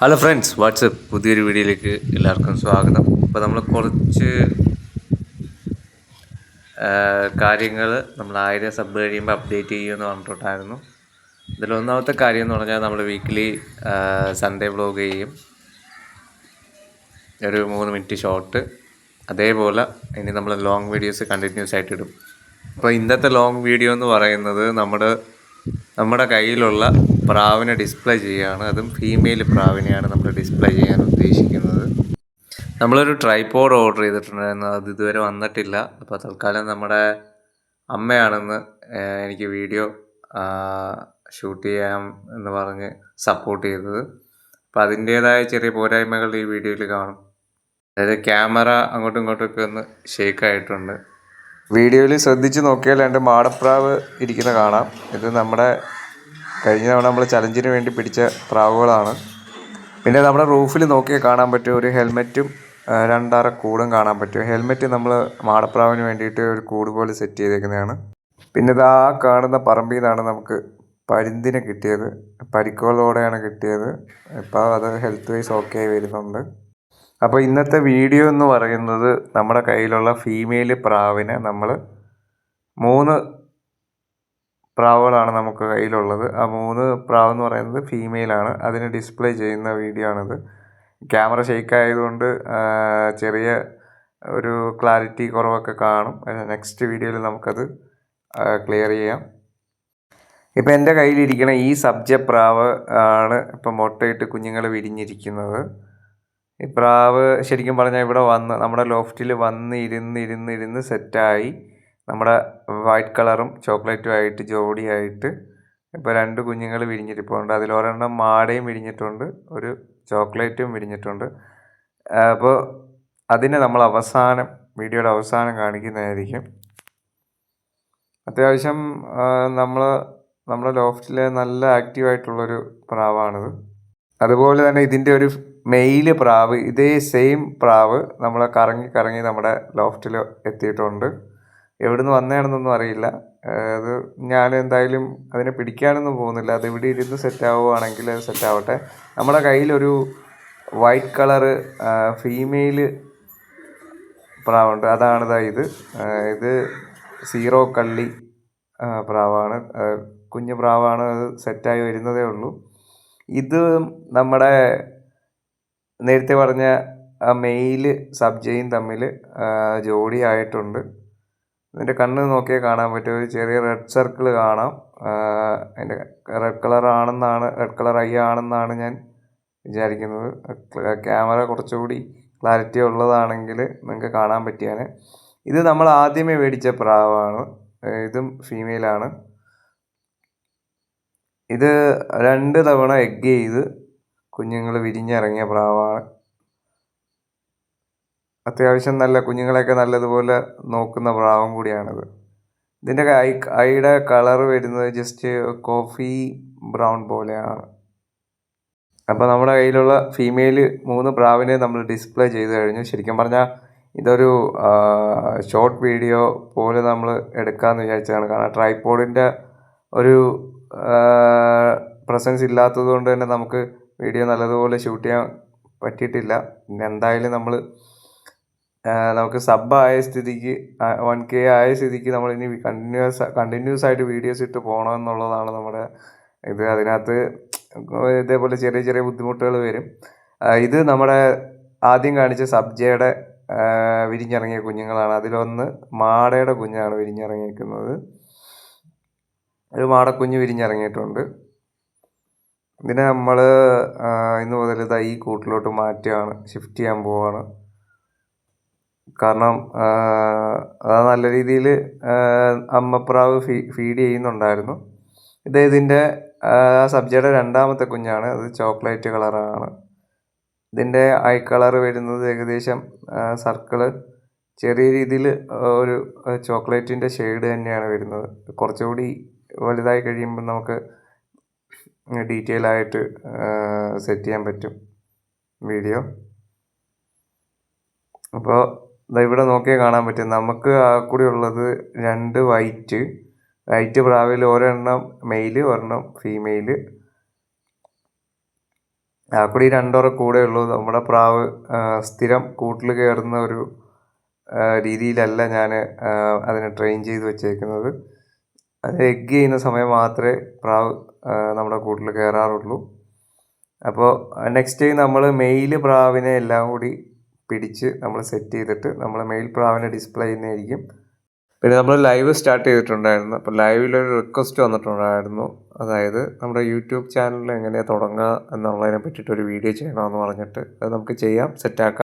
Hello friends WhatsApp പുതിയൊരു വീഡിയോയിലേക്ക് എല്ലാവർക്കും സ്വാഗതം. അപ്പോൾ നമ്മൾ കുറച്ച് കാര്യങ്ങൾ നമ്മൾ ആയിരം സബ് കഴിയുമ്പോൾ അപ്ഡേറ്റ് ചെയ്യുമെന്ന് പറഞ്ഞിട്ടുണ്ടായിരുന്നു. ഇതിൽ ഒന്നാമത്തെ കാര്യം എന്ന് പറഞ്ഞാൽ നമ്മൾ വീക്കിലി സൺഡേ വ്ലോഗ് ചെയ്യും. ഒരു മൂന്ന് മിനിറ്റ് ഷോർട്ട് അതേപോലെ ഇനി നമ്മൾ ലോങ് വീഡിയോസ് കണ്ടിന്യൂസ് ആയിട്ട് ഇടും. അപ്പോൾ ഇന്നത്തെ ലോങ് വീഡിയോ എന്ന് പറയുന്നത് നമ്മുടെ നമ്മുടെ കയ്യിലുള്ള പ്രാവിനെ ഡിസ്പ്ലേ ചെയ്യുകയാണ്. അതും ഫീമെയിൽ പ്രാവിനെയാണ് നമ്മൾ ഡിസ്പ്ലേ ചെയ്യാൻ ഉദ്ദേശിക്കുന്നത്. നമ്മളൊരു ട്രൈപോഡ് ഓർഡർ ചെയ്തിട്ടുണ്ടായിരുന്നു. അത് ഇതുവരെ വന്നിട്ടില്ല. അപ്പോൾ തൽക്കാലം നമ്മുടെ അമ്മയാണെന്ന് എനിക്ക് വീഡിയോ ഷൂട്ട് ചെയ്യാം എന്ന് പറഞ്ഞ് സപ്പോർട്ട് ചെയ്തത്. അപ്പോൾ അതിന്റേതായ ചെറിയ പോരായ്മകൾ ഈ വീഡിയോയിൽ കാണും. അതായത് ക്യാമറ അങ്ങോട്ടും ഇങ്ങോട്ടുമൊക്കെ ഒന്ന് ഷേക്ക് ആയിട്ടുണ്ട്. വീഡിയോയിൽ ശ്രദ്ധിച്ച് നോക്കിയാൽ രണ്ട് മാടപ്രാവ് ഇരിക്കുന്ന കാണാം. ഇത് നമ്മുടെ കഴിഞ്ഞ തവണ നമ്മൾ ചലഞ്ചിന് വേണ്ടി പിടിച്ച പ്രാവുകളാണ്. പിന്നെ നമ്മുടെ റൂഫിൽ നോക്കിയാൽ കാണാൻ പറ്റും ഒരു ഹെൽമെറ്റും രണ്ടര കൂടും കാണാൻ പറ്റും ഹെൽമെറ്റ് നമ്മൾ മാടപ്രാവിന് വേണ്ടിയിട്ട് ഒരു കൂട് പോലെ സെറ്റ് ചെയ്തേക്കുന്നതാണ്. പിന്നെ ഇത് ആ കാണുന്ന പറമ്പിൽ നിന്നാണ് നമുക്ക് പരുന്തിനെ കിട്ടിയത്. പരിക്കുകളോടെയാണ് കിട്ടിയത്. ഇപ്പോൾ അത് ഹെൽത്ത് വൈസ് ഓക്കെ ആയി വരുന്നുണ്ട്. അപ്പോൾ ഇന്നത്തെ വീഡിയോ എന്ന് പറയുന്നത് നമ്മുടെ കയ്യിലുള്ള ഫീമെയിൽ പ്രാവിനെ നമ്മൾ മൂന്ന് പ്രാവുകളാണ് നമുക്ക് കയ്യിലുള്ളത്. ആ മൂന്ന് പ്രാവ് എന്ന് പറയുന്നത് ഫീമെയിലാണ് അതിനെ ഡിസ്പ്ലേ ചെയ്യുന്ന വീഡിയോ ആണിത്. ക്യാമറ ഷെയ്ക്ക് ആയതുകൊണ്ട് ചെറിയ ഒരു ക്ലാരിറ്റി കുറവൊക്കെ കാണും. നെക്സ്റ്റ് വീഡിയോയിൽ നമുക്കത് ക്ലിയർ ചെയ്യാം. ഇപ്പം എന്റെ കയ്യിലിരിക്കണ ഈ സബ്ജ പ്രാവ് ആണ് ഇപ്പം മുട്ടയിട്ട് കുഞ്ഞുങ്ങൾ വിരിഞ്ഞിരിക്കുന്നത്. ഈ പ്രാവ് ശരിക്കും പറഞ്ഞാൽ ഇവിടെ വന്ന് നമ്മുടെ ലോഫ്റ്റിൽ വന്ന് ഇരുന്ന് ഇരുന്ന് ഇരുന്ന് സെറ്റായി നമ്മുടെ വൈറ്റ് കളറും ചോക്ലേറ്റും ആയിട്ട് ജോഡിയായിട്ട് ഇപ്പോൾ രണ്ട് കുഞ്ഞുങ്ങൾ വിരിഞ്ഞിരിപ്പുണ്ട് അതിലൊരെണ്ണം മാടയും വിരിഞ്ഞിട്ടുണ്ട് ഒരു ചോക്ലേറ്റും വിരിഞ്ഞിട്ടുണ്ട്. അപ്പോൾ അതിനെ നമ്മൾ അവസാനം വീഡിയോയുടെ അവസാനം കാണിക്കുന്നതായിരിക്കും. അത്യാവശ്യം നമ്മൾ നമ്മുടെ ലോഫ്റ്റിലെ നല്ല ആക്റ്റീവായിട്ടുള്ളൊരു പ്രാവാണിത്. അതുപോലെ തന്നെ ഇതിന്റെ ഒരു മെയിൽ പ്രാവ് ഇതേ സെയിം പ്രാവ് നമ്മൾ കറങ്ങി കറങ്ങി നമ്മുടെ ലോഫ്റ്റിൽ എത്തിയിട്ടുണ്ട്. എവിടുന്ന് വന്നതാണെന്നൊന്നും അറിയില്ല. അത് ഞാൻ എന്തായാലും അതിനെ പിടിക്കാനൊന്നും പോകുന്നില്ല. അത് ഇവിടെ ഇരുന്ന് സെറ്റ് ആവുകയാണെങ്കിൽ അത് സെറ്റ് ആവട്ടെ. നമ്മുടെ കയ്യിലൊരു വൈറ്റ് കളറ് ഫീമെയിൽ പ്രാവുണ്ട്. അതാണ് ഇതാ. ഇത് ഇത് സീറോ കള്ളി പ്രാവാണ്. കുഞ്ഞു പ്രാവാണ് അത് സെറ്റായി വരുന്നതേ ഉള്ളൂ. ഇത് നമ്മുടെ നേരത്തെ പറഞ്ഞ മെയിൽ സബ്ജയും തമ്മിൽ ജോഡി ആയിട്ടുണ്ട്. ഇതിന്റെ കണ്ണ് നോക്കിയാൽ കാണാൻ പറ്റും. ഒരു ചെറിയ റെഡ് സർക്കിൾ കാണാം. അതിന്റെ റെഡ് കളർ ആണെന്നാണ് റെഡ് കളർ ഐ ആണെന്നാണ് ഞാൻ വിചാരിക്കുന്നത്. ക്യാമറ കുറച്ചുകൂടി ക്ലാരിറ്റി ഉള്ളതാണെങ്കിൽ നിങ്ങൾക്ക് കാണാൻ പറ്റിയാണ് ഇത് നമ്മൾ ആദ്യമേ മേടിച്ച പ്രാവാണ്. ഇതും ഫീമെയിലാണ് ഇത് രണ്ട് തവണ എഗ് ചെയ്ത് കുഞ്ഞുങ്ങൾ വിരിഞ്ഞിറങ്ങിയ പ്രാവാണ്. അത്യാവശ്യം നല്ല കുഞ്ഞുങ്ങളെയൊക്കെ നല്ലതുപോലെ നോക്കുന്ന പ്രാവും കൂടിയാണിത്. ഇതിന്റെ ഐ ഐയുടെ കളർ വരുന്നത് ജസ്റ്റ് കോഫി ബ്രൗൺ പോലെയാണ്. അപ്പോൾ നമ്മുടെ കയ്യിലുള്ള ഫീമെയിൽ മൂന്ന് പ്രാവിനെ നമ്മൾ ഡിസ്പ്ലേ ചെയ്ത് കഴിഞ്ഞു. ശരിക്കും പറഞ്ഞാൽ ഇതൊരു ഷോർട്ട് വീഡിയോ പോലെ നമ്മൾ എടുക്കാമെന്ന് വിചാരിച്ചതാണ്. കാരണം ട്രൈപോഡിന്റെ ഒരു പ്രസൻസ് ഇല്ലാത്തത് കൊണ്ട് തന്നെ നമുക്ക് വീഡിയോ നല്ലതുപോലെ ഷൂട്ട് ചെയ്യാൻ പറ്റിയിട്ടില്ല. പിന്നെ എന്തായാലും നമ്മൾ നമുക്ക് സബ് ആയ സ്ഥിതിക്ക് വൺ കെ ആയ സ്ഥിതിക്ക് നമ്മൾ ഇനി കണ്ടിന്യൂസ് കണ്ടിന്യൂസ് ആയിട്ട് വീഡിയോസ് ഇട്ട് പോകണം എന്നുള്ളതാണ് നമ്മുടെ ഇത്. അതിനകത്ത് ഇതേപോലെ ചെറിയ ചെറിയ ബുദ്ധിമുട്ടുകൾ വരും. ഇത് നമ്മുടെ ആദ്യം കാണിച്ച സബ്ജയുടെ വിരിഞ്ഞിറങ്ങിയ കുഞ്ഞുങ്ങളാണ്. അതിലൊന്ന് മാടയുടെ കുഞ്ഞാണ് വിരിഞ്ഞിറങ്ങിയിരിക്കുന്നത് ഒരു മാടക്കുഞ്ഞ് വിരിഞ്ഞിറങ്ങിയിട്ടുണ്ട്. ഇതിനെ നമ്മൾ ഇന്ന് മുതൽ ഇതാ ഈ കൂട്ടിലോട്ട് മാറ്റുകയാണ്. ഷിഫ്റ്റ് ചെയ്യാൻ പോവാണ്. കാരണം ആ, അത് നല്ല രീതിയിൽ അമ്മപ്രാവ് ഫീഡ് ചെയ്യുന്നുണ്ടായിരുന്നു. ഇത് ഇതിന്റെ സബ്ജയുടെ രണ്ടാമത്തെ കുഞ്ഞാണ്. അത് ചോക്ലേറ്റ് കളറാണ്. ഇതിന്റെ ഐ കളർ വരുന്നത് ഏകദേശം സർക്കിൾ ചെറിയ രീതിയിൽ ഒരു ചോക്ലേറ്റിന്റെ ഷെയ്ഡ് തന്നെയാണ് വരുന്നത്. കുറച്ചുകൂടി വലുതായി കഴിയുമ്പോൾ നമുക്ക് ഡീറ്റെയിൽ ആയിട്ട് സെറ്റ് ചെയ്യാൻ പറ്റും വീഡിയോ. അപ്പോൾ ദാ ഇവിടെ നോക്കിയാൽ കാണാൻ പറ്റും. നമുക്ക് ആ കൂടി ഉള്ളത് രണ്ട് വൈറ്റ് വൈറ്റ് പ്രാവിൽ ഒരെണ്ണം മെയിൽ ഒരെണ്ണം ഫീമെയിൽ ആക്കൂടി രണ്ടോറ കൂടെ ഉള്ളൂ. നമ്മുടെ പ്രാവ് സ്ഥിരം കൂട്ടിൽ കയറുന്ന ഒരു ആ, രീതിയിലല്ല ഞാൻ അതിനെ ട്രെയിൻ ചെയ്ത് വെച്ചേക്കുന്നത്. അത് എഗ് ചെയ്യുന്ന സമയം മാത്രമേ പ്രാവ് നമ്മുടെ കൂട്ടിൽ കയറാറുള്ളൂ. അപ്പോൾ നെക്സ്റ്റ് നമ്മൾ മെയിൽ പ്രാവിനെ എല്ലാം കൂടി പിടിച്ച് നമ്മൾ സെറ്റ് ചെയ്തിട്ട് നമ്മൾ മെയിൽ പ്രാവിനെ ഡിസ്പ്ലേ ചെയ്യുന്നതായിരിക്കും പിന്നെ നമ്മൾ ലൈവ് സ്റ്റാർട്ട് ചെയ്തിട്ടുണ്ടായിരുന്നു. അപ്പോൾ ലൈവിലൊരു റിക്വസ്റ്റ് വന്നിട്ടുണ്ടായിരുന്നു. അതായത് നമ്മുടെ യൂട്യൂബ് ചാനലിൽ എങ്ങനെയാണ് തുടങ്ങുക എന്നുള്ളതിനെ പറ്റിയിട്ട് ഒരു വീഡിയോ ചെയ്യണമെന്ന് പറഞ്ഞിട്ട് അത് നമുക്ക് ചെയ്യാം സെറ്റാക്കാം